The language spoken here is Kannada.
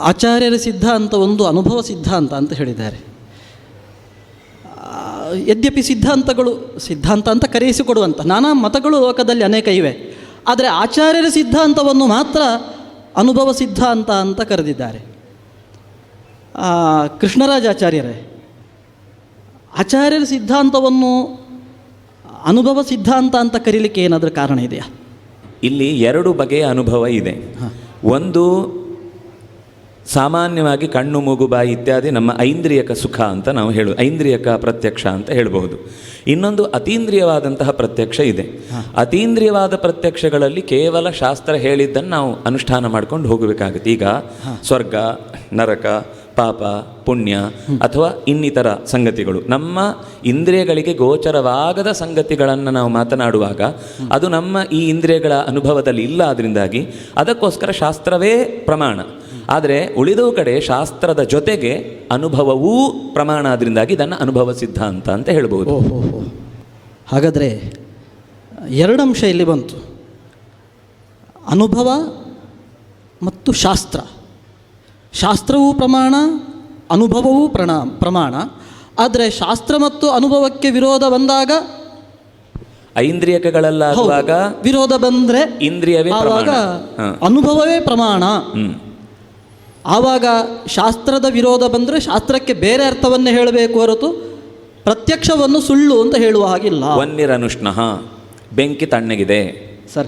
ಆಚಾರ್ಯರ ಸಿದ್ಧಾಂತ ಒಂದು ಅನುಭವ ಸಿದ್ಧಾಂತ ಅಂತ ಹೇಳಿದ್ದಾರೆ. ಯದ್ಯಪಿ ಸಿದ್ಧಾಂತಗಳು ಸಿದ್ಧಾಂತ ಅಂತ ಕರೆಯಿಸಿಕೊಡುವಂಥ ನಾನಾ ಮತಗಳು ಲೋಕದಲ್ಲಿ ಅನೇಕ ಇವೆ. ಆದರೆ ಆಚಾರ್ಯರ ಸಿದ್ಧಾಂತವನ್ನು ಮಾತ್ರ ಅನುಭವ ಸಿದ್ಧಾಂತ ಅಂತ ಕರೆದಿದ್ದಾರೆ. ಕೃಷ್ಣರಾಜಾಚಾರ್ಯರೇ ಆಚಾರ್ಯರ ಸಿದ್ಧಾಂತವನ್ನು ಅನುಭವ ಸಿದ್ಧಾಂತ ಅಂತ ಕರೀಲಿಕ್ಕೆ ಏನಾದರೂ ಕಾರಣ ಇದೆಯಾ? ಇಲ್ಲಿ ಎರಡು ಬಗೆಯ ಅನುಭವ ಇದೆ. ಒಂದು ಸಾಮಾನ್ಯವಾಗಿ ಕಣ್ಣು ಮೂಗು ಬಾಯಿ ಇತ್ಯಾದಿ ನಮ್ಮ ಐಂದ್ರಿಯಕ ಸುಖ ಅಂತ ನಾವು ಹೇಳು ಐಂದ್ರಿಯಕ ಪ್ರತ್ಯಕ್ಷ ಅಂತ ಹೇಳಬಹುದು. ಇನ್ನೊಂದು ಅತೀಂದ್ರಿಯವಾದಂತಹ ಪ್ರತ್ಯಕ್ಷ ಇದೆ. ಅತೀಂದ್ರಿಯವಾದ ಪ್ರತ್ಯಕ್ಷಗಳಲ್ಲಿ ಕೇವಲ ಶಾಸ್ತ್ರ ಹೇಳಿದ್ದನ್ನು ನಾವು ಅನುಷ್ಠಾನ ಮಾಡ್ಕೊಂಡು ಹೋಗಬೇಕಾಗುತ್ತೆ. ಈಗ ಸ್ವರ್ಗ ನರಕ ಪಾಪ ಪುಣ್ಯ ಅಥವಾ ಇನ್ನಿತರ ಸಂಗತಿಗಳು. ನಮ್ಮ ಇಂದ್ರಿಯಗಳಿಗೆ ಗೋಚರವಾಗದ ಸಂಗತಿಗಳನ್ನು ನಾವು ಮಾತನಾಡುವಾಗ ಅದು ನಮ್ಮ ಈ ಇಂದ್ರಿಯಗಳ ಅನುಭವದಲ್ಲಿ ಇಲ್ಲ ಅದರಿಂದಾಗಿ ಅದಕ್ಕೋಸ್ಕರ ಶಾಸ್ತ್ರವೇ ಪ್ರಮಾಣ. ಆದರೆ ಉಳಿದವು ಕಡೆ ಶಾಸ್ತ್ರದ ಜೊತೆಗೆ ಅನುಭವವೂ ಪ್ರಮಾಣ ಆದ್ರಿಂದಾಗಿ ಇದನ್ನು ಅನುಭವ ಸಿದ್ಧಾಂತ ಅಂತ ಹೇಳ್ಬೋದು. ಓಹೋ ಹಾಗಾದರೆ ಎರಡು ಅಂಶ ಇಲ್ಲಿ ಬಂತು. ಅನುಭವ ಮತ್ತು ಶಾಸ್ತ್ರ. ಶಾಸ್ತ್ರವೂ ಪ್ರಮಾಣ ಅನುಭವವೂ ಪ್ರಣ ಪ್ರಮಾಣ. ಆದರೆ ಶಾಸ್ತ್ರ ಮತ್ತು ಅನುಭವಕ್ಕೆ ವಿರೋಧ ಬಂದಾಗ ಐಂದ್ರಿಯಕಗಳಲ್ಲಾಗುವಾಗ ಹೌದು, ವಿರೋಧ ಬಂದರೆ ಇಂದ್ರಿಯವೇ. ಅನುಭವವೇ ಪ್ರಮಾಣ. ಆವಾಗ ಶಾಸ್ತ್ರದ ವಿರೋಧ ಬಂದರೆ ಶಾಸ್ತ್ರಕ್ಕೆ ಬೇರೆ ಅರ್ಥವನ್ನೇ ಹೇಳಬೇಕು ಹೊರತು ಪ್ರತ್ಯಕ್ಷವನ್ನು ಸುಳ್ಳು ಅಂತ ಹೇಳುವ ಹಾಗಿಲ್ಲ. ವನ್ನಿರನುಷ್ಣಃ ಬೆಂಕಿ ತಣ್ಣಗಿದೆ. ಸರ್